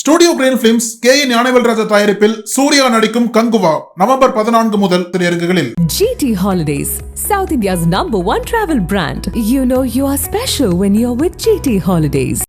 Studio green films K N Gnanavel Raja தயாரிப்பில் சூர்யா நடிக்கும் Kanguva November பதினான்கு முதல் திரையரங்குகளில் GT Holidays, South India's number one travel brand. You know you are special when you're with GT Holidays.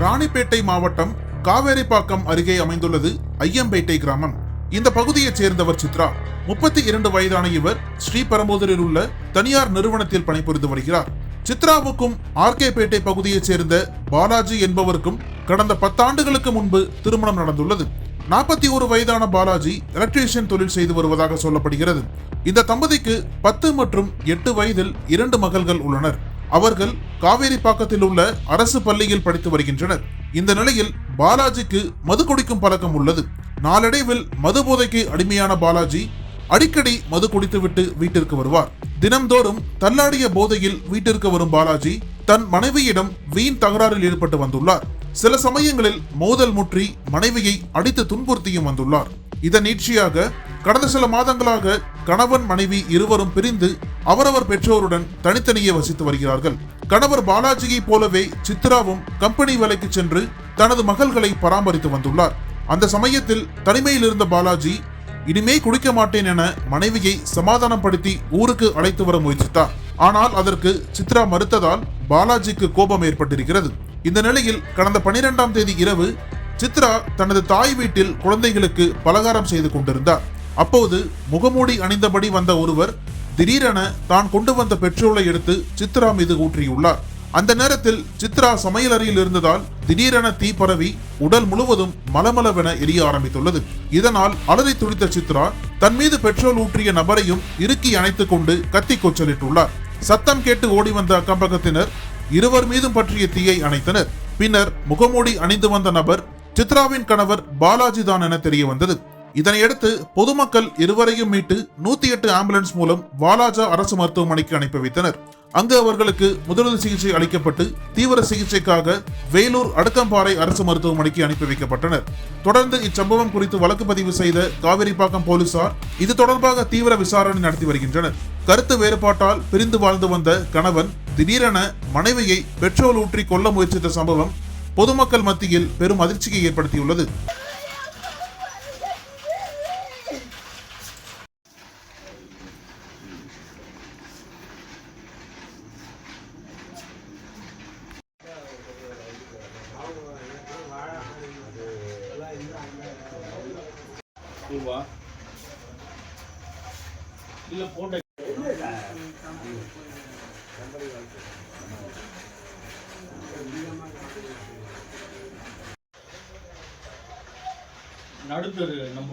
Ranipet மாவட்டம் காவேரிப்பாக்கம் அருகே அமைந்துள்ளது ஐயம்பேட்டை கிராமம் இந்த பகுதியைச் சேர்ந்தவர் சித்ரா முப்பத்தி இரண்டு வயதான இவர் ஸ்ரீபெரும்புதூரில் உள்ள தனியார் நிறுவனத்தில் பணிபுரிந்து வருகிறார். சித்ராவுக்கும் ஆர்கேபேட்டை பகுதியைச் சேர்ந்த பாலாஜி என்பவருக்கும் கடந்த பத்தாண்டுகளுக்கு முன்பு திருமணம் நடந்துள்ளது. நாற்பத்தி ஒரு வயதான பாலாஜி எலக்ட்ரீஷியன் தொழில் செய்து வருவதாக சொல்லப்படுகிறது. இந்த தம்பதிக்கு பத்து மற்றும் எட்டு வயதில் இரண்டு மகள்கள் உள்ளனர். அவர்கள் காவேரிப்பாக்கத்தில் உள்ள அரசு பள்ளியில் படித்து வருகின்றனர். இந்த நிலையில் பாலாஜிக்கு மது குடிக்கும் பழக்கம் உள்ளது. நாளடைவில் மது போதைக்கு அடிமையான பாலாஜி அடிக்கடி மது குடித்துவிட்டு வீட்டிற்கு வருவார். தினம்தோறும் தள்ளாடிய போதையில் வீட்டிற்கு வரும் பாலாஜி தன் மனைவியிடம் வீண் தகராறில் ஈடுபட்டு வந்துள்ளார். சில சமயங்களில் மோதல் முற்றி மனைவியை அடித்து துன்புறுத்தியும் வந்துள்ளார். இதன் நீட்சியாக கடந்த சில மாதங்களாக கணவன் மனைவி இருவரும் பிரிந்து அவரவர் பெற்றோருடன் தனித்தனியே வசித்து வருகிறார்கள். கணவர் பாலாஜியைப் போலவே சித்ராவும் கம்பெனி வேலைக்கு சென்று தனது மகள்களை பராமரித்து வந்துள்ளார். அந்த சமயத்தில் தனிமையில் இருந்த பாலாஜி இனிமே குடிக்க மாட்டேன் என மனைவியை சமாதானப்படுத்தி ஊருக்கு அழைத்து வர முயற்சித்தார். ஆனால் அதற்கு சித்ரா மறுத்ததால் பாலாஜிக்கு கோபம் ஏற்பட்டிருக்கிறது. இந்த நிலையில் கடந்த பனிரெண்டாம் தேதி இரவு சித்ரா தனது தாய் வீட்டில் குழந்தைகளுக்கு பலகாரம் செய்து கொண்டிருந்தார். அப்போது முகமூடி அணிந்தபடி வந்த ஒருவர் திடீரென தான் கொண்டு வந்த பெட்ரோலை எடுத்து சித்ரா மீது ஊற்றியுள்ளார். அந்த நேரத்தில் சித்ரா சமையலறையில் இருந்ததால் திடீரென தீ பரவி உடல் முழுவதும் மலமளவென எரிய ஆரம்பித்துள்ளது. இதனால் அலறி துடித்த சித்ரா தன் மீது பெட்ரோல் ஊற்றிய நபரையும் இறுக்கி அணைத்துக் கொண்டு கத்தி கொச்சலிட்டுள்ளார். சத்தம் கேட்டு ஓடி வந்த அக்கம்பக்கத்தினர் இருவர் மீதும் பற்றிய தீயை அணைத்தனர். பின்னர் முகமூடி அணிந்து வந்த நபர் சித்ராவின் கணவர் பாலாஜி தான் என தெரிய வந்தது. இதனையடுத்து பொதுமக்கள் இருவரையும் மீட்டு நூத்தி எட்டு ஆம்புலன்ஸ் மூலம் வாலாஜா அரசு மருத்துவமனைக்கு அனுப்பி வைத்தனர். அங்கு அவர்களுக்கு முதலுதவி சிகிச்சை அளிக்கப்பட்டு தீவிர சிகிச்சைக்காக வேலூர் அடுக்கம்பாறை அரசு மருத்துவமனைக்கு அனுப்பி வைக்கப்பட்டனர். தொடர்ந்து இச்சம்பவம் குறித்து வழக்கு பதிவு செய்த காவிரிப்பாக்கம் போலீசார் இது தொடர்பாக தீவிர விசாரணை நடத்தி வருகின்றனர். கருத்து வேறுபாட்டால் பிரிந்து வாழ்ந்து வந்த கணவன் திடீரென மனைவியை பெட்ரோல் ஊற்றி கொல்ல முயற்சித்த சம்பவம் பொதுமக்கள் மத்தியில் பெரும் அதிர்ச்சியை ஏற்படுத்தியுள்ளது. ரூபா. இல்லை போட்ட நடுத்தரு நம்ம